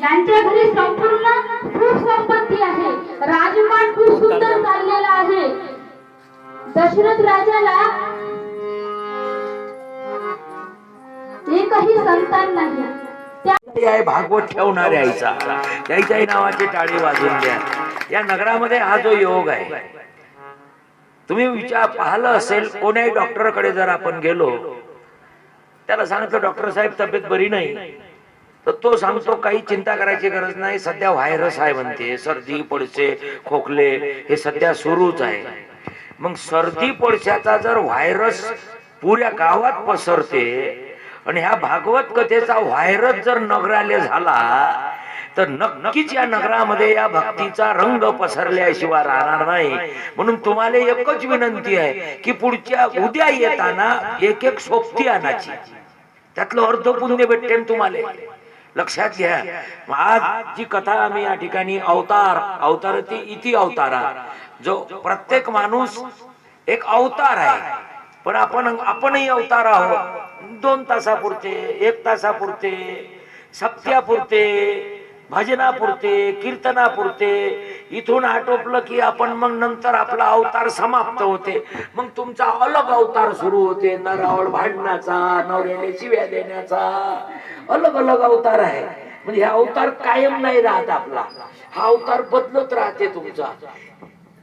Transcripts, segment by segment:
यांच्या घरी संपूर्ण सुख संपत्ती आहे. राजपाट खूप सुंदर चाललेला आहे. दशरथ राजाला एकही संतान नाही. आहे भागवत ठेवणाऱ्या आईचा. त्याच्या आई नावाचे टाळी वाजून द्या. या नगरामध्ये हा जो योग आहे तुम्ही विचार पाहिलं असेल कोण्याही डॉक्टरकडे जर आपण गेलो त्याला सांगितलं डॉक्टर साहेब तब्येत बरी नाही. तर तो सांगतो काही चिंता करायची गरज नाही. सध्या व्हायरस आहे म्हणते. सर्दी पडसे खोकले हे सध्या सुरूच आहे. मग सर्दी पडशाचा जर व्हायरस पुऱ्या गावात पसरते आणि ह्या भागवत कथेचा व्हायरस जर नगराले झाला तर नक्कीच या नगरामध्ये या भक्तीचा रंग पसरल्याशिवाय राहणार नाही. म्हणून तुम्हाला एकच विनंती आहे की पुढच्या उद्या येताना एक एक सोबती आणायची. त्यातलं अर्ध पुण्य भेटते ना तुम्हाला. लक्षात घ्या. आज जी कथा आम्ही या ठिकाणी अवतार अवतार ती इति अवतारा जो प्रत्येक माणूस एक अवतार आहे. पण आपण आपणही अवतार आहोत. दोन तासापुरते एक तासापुरते सप्त्यापुरते भजनापुरते कीर्तनापुरते. इथून आटोपलं की आपण मग नंतर आपला अवतार समाप्त होते. मग तुमचा अलग अवतार सुरू होते. नरावळ भांडण्याचा नवऱ्याने शिव्या देण्याचा अलग अलग अवतार आहे. म्हणजे हा अवतार कायम नाही राहत आपला. हा अवतार बदलत राहते तुमचा.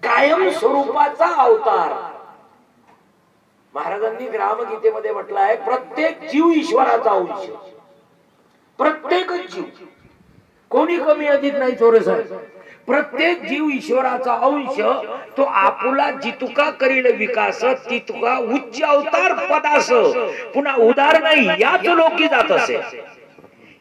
कायम स्वरूपाचा अवतार. महाराजांनी ग्रामगीतेमध्ये म्हटलं आहे प्रत्येक जीव ईश्वराचा अंश. प्रत्येकच जीव. कोणी कमी अधिक नाही चोरस प्रत्येक जीव ईश्वराचा अंश तो आपुला जितुका करील विकास तितुका उच्च अवतार पदास. पुन्हा उदाहरण याच लोकी जात असे.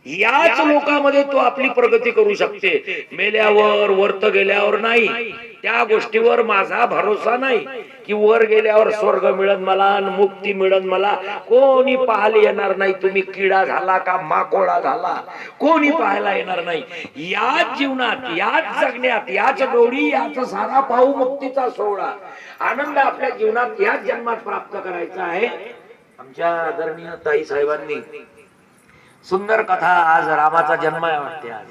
याच लोकांमध्ये तो आपली प्रगती करू शकते. मेल्यावर वर्त गेल्यावर नाही. त्या गोष्टीवर माझा भरोसा नाही. की वर गेल्यावर स्वर्ग मिळत मला मुक्ती मिळत मला. कोणी पाहायला येणार नाही. तुम्ही किडा झाला का माकोळा झाला? कोणी पाहायला येणार नाही. याच जीवनात याच जगण्यात याच डोळी याच सारा पाहू मुक्तीचा सोहळा. आनंद आपल्या जीवनात याच जन्मात प्राप्त करायचा आहे. आमच्या आदरणीय ताई साहेबांनी सुंदर कथा आज रामाचा जन्म आहे वाटते आज.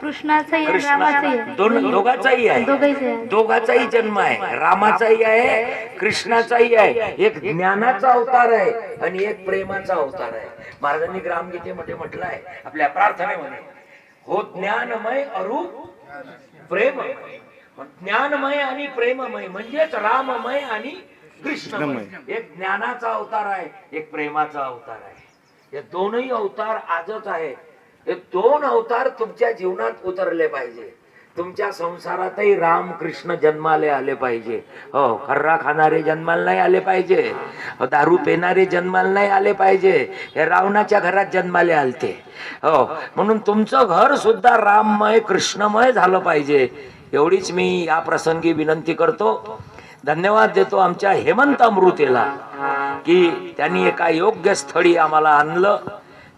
कृष्णाचाही रामाचाही. आहे. दोन दोघाचाही आहे. दोघांचाही आहे. दोघाचाही जन्म आहे. रामाचाही आहे कृष्णाचाही आहे. एक ज्ञानाचा अवतार आहे आणि एक प्रेमाचा अवतार आहे. महाराजांनी ग्रामगीतेमध्ये म्हटलं आहे आपल्या प्रार्थनेमध्ये हो ज्ञानमय अरूप प्रेममय. ज्ञानमय आणि प्रेममय म्हणजेच राममय आणि कृष्णमय. एक ज्ञानाचा अवतार आहे एक प्रेमाचा अवतार आहे. हे दोनही अवतार आजच आहे हे दोन अवतार तुमच्या जीवनात उतरले पाहिजे. तुमच्या संसारातही राम कृष्ण जन्माले आले पाहिजे. हो खर्रा खाणारे जन्माला नाही आले पाहिजे. हो, दारू पेणारे जन्माला नाही आले पाहिजे. हे रावणाच्या घरात जन्माले आलते. हो म्हणून तुमचं घर सुद्धा राममय कृष्णमय झालं पाहिजे. एवढीच मी या प्रसंगी विनंती करतो. धन्यवाद देतो आमच्या हेमंत अमृतेला की त्यांनी एका योग्य स्थळी आम्हाला आणलं.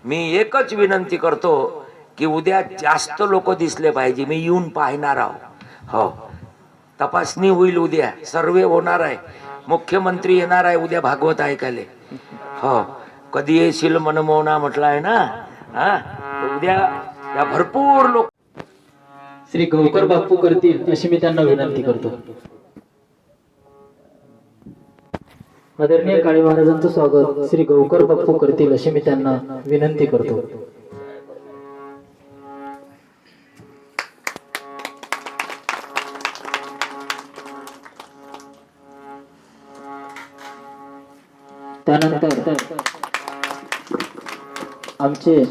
मी एकच विनंती करतो की उद्या जास्त लोक दिसले पाहिजे. मी येऊन पाहणार आहो. हो. तपासणी होईल उद्या. सर्वे होणार आहे. मुख्यमंत्री येणार आहे उद्या भागवत ऐकायला. हो. कधी येशील मनमोहना म्हटलं आहे ना? हा? उद्या या भरपूर लोक श्री गौकर बापू करतील अशी मी त्यांना विनंती करतो. आदरणीय काळे महाराजांचं स्वागत श्री गौकर बापू करतील अशी मी त्यांना विनंती करतो. त्यानंतर आमचे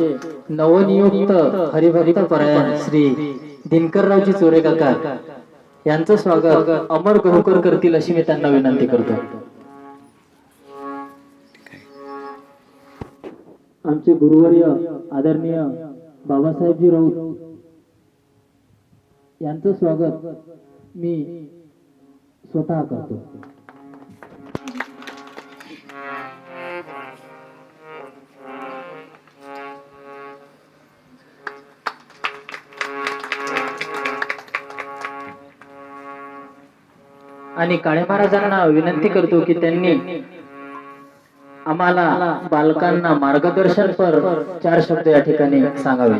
नवनियुक्त हरिभक्त परायण श्री दिनकररावजी चोरे काका यांचं स्वागत अमर गहुकर करतील अशी मी त्यांना विनंती करतो. आमचे गुरुवर्य आदरणीय बाबासाहेबजी राऊत यांचं स्वागत मी स्वतः करतो. आणि काळे महाराजांना विनंती करतो की त्यांनी आम्हाला बालकांना मार्गदर्शन पर चार शब्द या ठिकाणी सांगावे.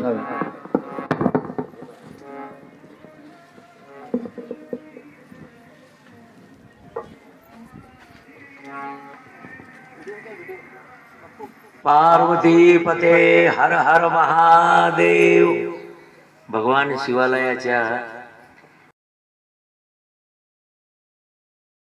पार्वती पते हर हर महादेव. भगवान शिवालयाच्या